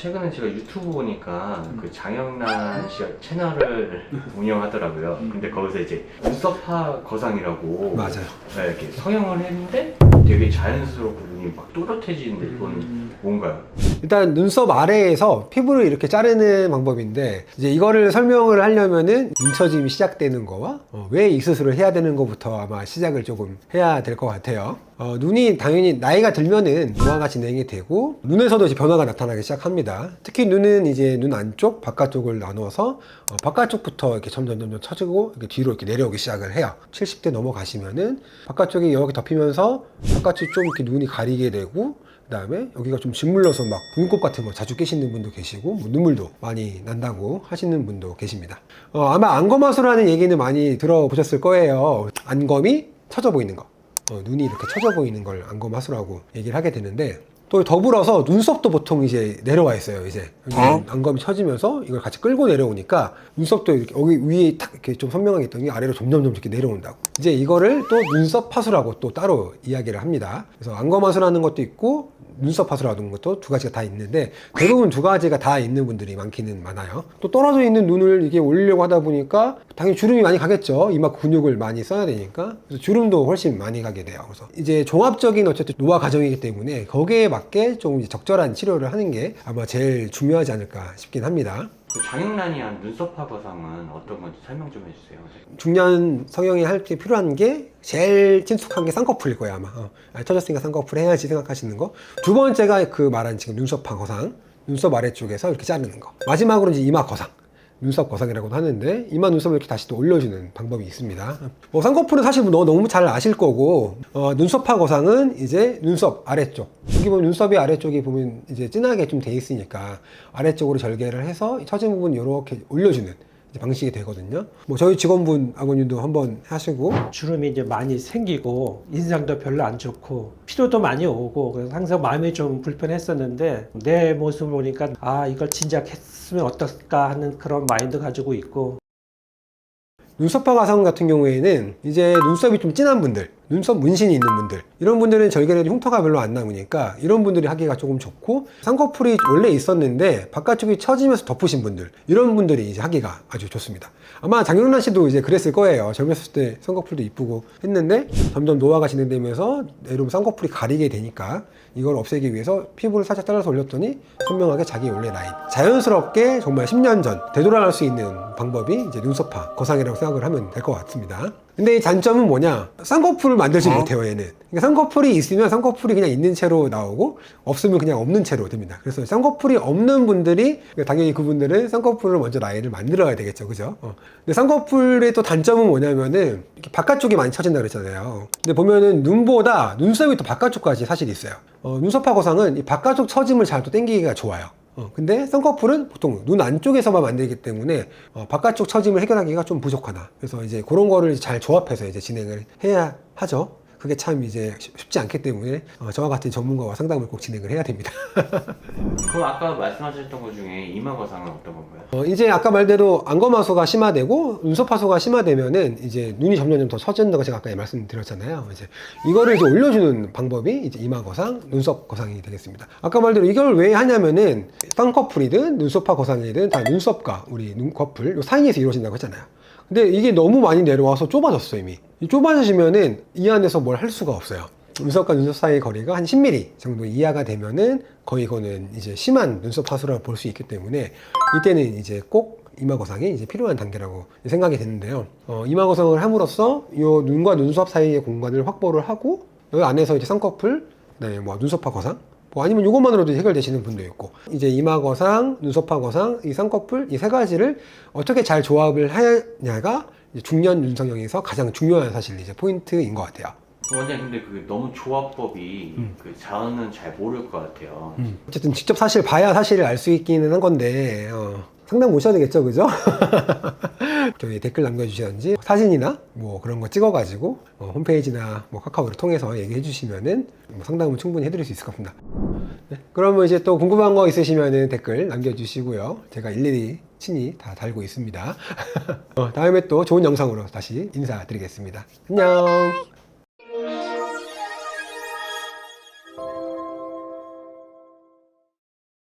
최근에 제가 유튜브 보니까 그 장영란 씨가 채널을 운영하더라고요. 근데 거기서 이제 눈썹파 거상이라고 맞아요. 네, 이렇게 성형을 했는데 되게 자연스럽고 눈이 막 또렷해지는데 이건 뭔가요? 일단 눈썹 아래에서 피부를 이렇게 자르는 방법인데 이제 이거를 설명을 하려면은 눈처짐이 시작되는 거와 어, 왜이 수술을 해야 되는 것부터 아마 시작을 조금 해야 될 것 같아요. 어, 눈이 당연히 나이가 들면은 노화가 진행이 되고 눈에서도 이제 변화가 나타나기 시작합니다. 특히 눈은 이제 눈 안쪽, 바깥쪽을 나누어서 어, 바깥쪽부터 이렇게 점점 점점 처지고 이렇게 뒤로 이렇게 내려오기 시작을 해요. 70대 넘어가시면은 바깥쪽이 이렇게 덮이면서 바깥쪽 좀 이렇게 눈이 가리 게 되고 그다음에 여기가 좀 짓물러서 막 눈곱 같은 거 자주 깨시는 분도 계시고 뭐 눈물도 많이 난다고 하시는 분도 계십니다. 어, 아마 안검하수라는 얘기는 많이 들어보셨을 거예요. 안검이 처져 보이는 거. 어, 눈이 이렇게 처져 보이는 걸 안검하수라고 얘기를 하게 되는데 또 더불어서 눈썹도 보통 이제 내려와 있어요. 이제 안검이 처지면서 이걸 같이 끌고 내려오니까 눈썹도 이렇게 여기 위에 탁 이렇게 좀 선명하게 있더니 아래로 점점점 이렇게 내려온다고. 이제 이거를 또 눈썹 파수라고 또 따로 이야기를 합니다. 그래서 안검 하수라는 것도 있고 눈썹 파수라는 것도 두 가지가 다 있는데 대부분 두 가지가 다 있는 분들이 많기는 많아요. 또 떨어져 있는 눈을 이게 올리려고 하다 보니까 당연히 주름이 많이 가겠죠. 이마 근육을 많이 써야 되니까 그래서 주름도 훨씬 많이 가게 돼요. 그래서 이제 종합적인 어쨌든 노화 과정이기 때문에 거기에 맞게 좀 적절한 치료를 하는 게 아마 제일 중요하지 않을까 싶긴 합니다. 그 장영란이 한 눈썹파 거상은 어떤 건지 설명 좀 해주세요. 중년 성형이 할 때 필요한 게 제일 친숙한 게 쌍꺼풀일 거예요 아마 어. 아, 터졌으니까 쌍꺼풀 해야지 생각하시는 거 두 번째가 그 말한 지금 눈썹 파 거상 눈썹 아래쪽에서 이렇게 자르는 거 마지막으로 이제 이마 거상 눈썹 거상이라고도 하는데 이마 눈썹을 이렇게 다시 또 올려주는 방법이 있습니다. 뭐 쌍꺼풀은 사실 뭐 너무 잘 아실 거고 어, 눈썹파 거상은 이제 눈썹 아래쪽 여기 보면 눈썹이 아래쪽에 보면 이제 진하게 좀 돼 있으니까 아래쪽으로 절개를 해서 처진 부분 이렇게 올려주는 방식이 되거든요. 뭐 저희 직원분 아버님도 한번 하시고 주름이 이제 많이 생기고 인상도 별로 안 좋고 피로도 많이 오고 그래서 항상 마음이 좀 불편했었는데 내 모습을 보니까 아 이걸 진작 했으면 어떨까 하는 그런 마인드 가지고 있고 눈썹파 가상 같은 경우에는 이제 눈썹이 좀 진한 분들, 눈썹 문신이 있는 분들 이런 분들은 절개력이 흉터가 별로 안 남으니까 이런 분들이 하기가 조금 좋고 쌍꺼풀이 원래 있었는데 바깥쪽이 처지면서 덮으신 분들 이런 분들이 이제 하기가 아주 좋습니다. 아마 장윤란 씨도 이제 그랬을 거예요. 젊었을 때 쌍꺼풀도 이쁘고 했는데 점점 노화가 진행되면서 내려오면 쌍꺼풀이 가리게 되니까 이걸 없애기 위해서 피부를 살짝 잘라서 올렸더니 선명하게 자기 원래 라인 자연스럽게 정말 10년 전 되돌아갈 수 있는 방법이 이제 눈썹파 거상이라고 생각을 하면 될 것 같습니다. 근데 이 단점은 뭐냐? 쌍꺼풀을 만들지 못해요, 얘는. 그러니까 쌍꺼풀이 있으면 쌍꺼풀이 그냥 있는 채로 나오고, 없으면 그냥 없는 채로 됩니다. 그래서 쌍꺼풀이 없는 분들이, 당연히 그분들은 쌍꺼풀을 먼저 라인을 만들어야 되겠죠, 그죠? 어. 근데 쌍꺼풀의 또 단점은 뭐냐면은, 이렇게 바깥쪽이 많이 처진다 그랬잖아요. 근데 보면은 눈보다 눈썹이 또 바깥쪽까지 사실 있어요. 어, 눈썹파 거상은 이 바깥쪽 처짐을 잘또 당기기가 좋아요. 어, 근데 쌍꺼풀은 보통 눈 안쪽에서만 만들기 때문에 어, 바깥쪽 처짐을 해결하기가 좀 부족하다. 그래서 이제 그런 거를 잘 조합해서 이제 진행을 해야 하죠. 그게 참 이제 쉽- 쉽지 않기 때문에 어, 저와 같은 전문가와 상담을 꼭 진행을 해야 됩니다. 그럼 아까 말씀하셨던 것 중에 이마 거상은 어떤 건가요? 어, 이제 아까 말대로 안검하수가 심화되고 눈썹하수가 심화되면은 이제 눈이 점점 더 처진다고 제가 아까 말씀드렸잖아요. 이제 이거를 이제 올려주는 방법이 이제 이마 거상, 눈썹 거상이 되겠습니다. 아까 말대로 이걸 왜 하냐면은 쌍꺼풀이든 눈썹파 거상이든 다 눈썹과 우리 눈꺼풀 요 사이에서 이루어진다고 했잖아요. 근데 이게 너무 많이 내려와서 좁아졌어 이미. 이 좁아지면은 이 안에서 뭘 할 수가 없어요. 눈썹과 눈썹 사이의 거리가 한 10mm 정도 이하가 되면은 거의 이거는 이제 심한 눈썹 하수라고 볼 수 있기 때문에 이때는 이제 꼭 이마 거상이 이제 필요한 단계라고 생각이 되는데요. 어, 이마 거상을 함으로써 이 눈과 눈썹 사이의 공간을 확보를 하고 여기 안에서 이제 쌍꺼풀, 그다음에 뭐 눈썹파 거상, 뭐 아니면 이것만으로도 해결되시는 분도 있고 이제 이마 거상, 눈썹파 거상, 이 쌍꺼풀 이 세 가지를 어떻게 잘 조합을 하냐가 중년 윤성형에서 가장 중요한 사실 이제 포인트인 것 같아요. 원장님 근데 그 너무 조합법이 그 자은은 잘 모를 것 같아요. 어쨌든 직접 사실 봐야 사실을 알 수 있기는 한 건데 어, 상담 오셔야 되겠죠 그죠? 저희 댓글 남겨주시던지 사진이나 뭐 그런 거 찍어가지고 어, 홈페이지나 뭐 카카오를 통해서 얘기해 주시면은 뭐 상담을 충분히 해드릴 수 있을 것 같습니다. 네, 그러면 이제 또 궁금한 거 있으시면은 댓글 남겨주시고요. 제가 일일이 친히 다 달고 있습니다. 어, 다음에 또 좋은 영상으로 다시 인사드리겠습니다. 안녕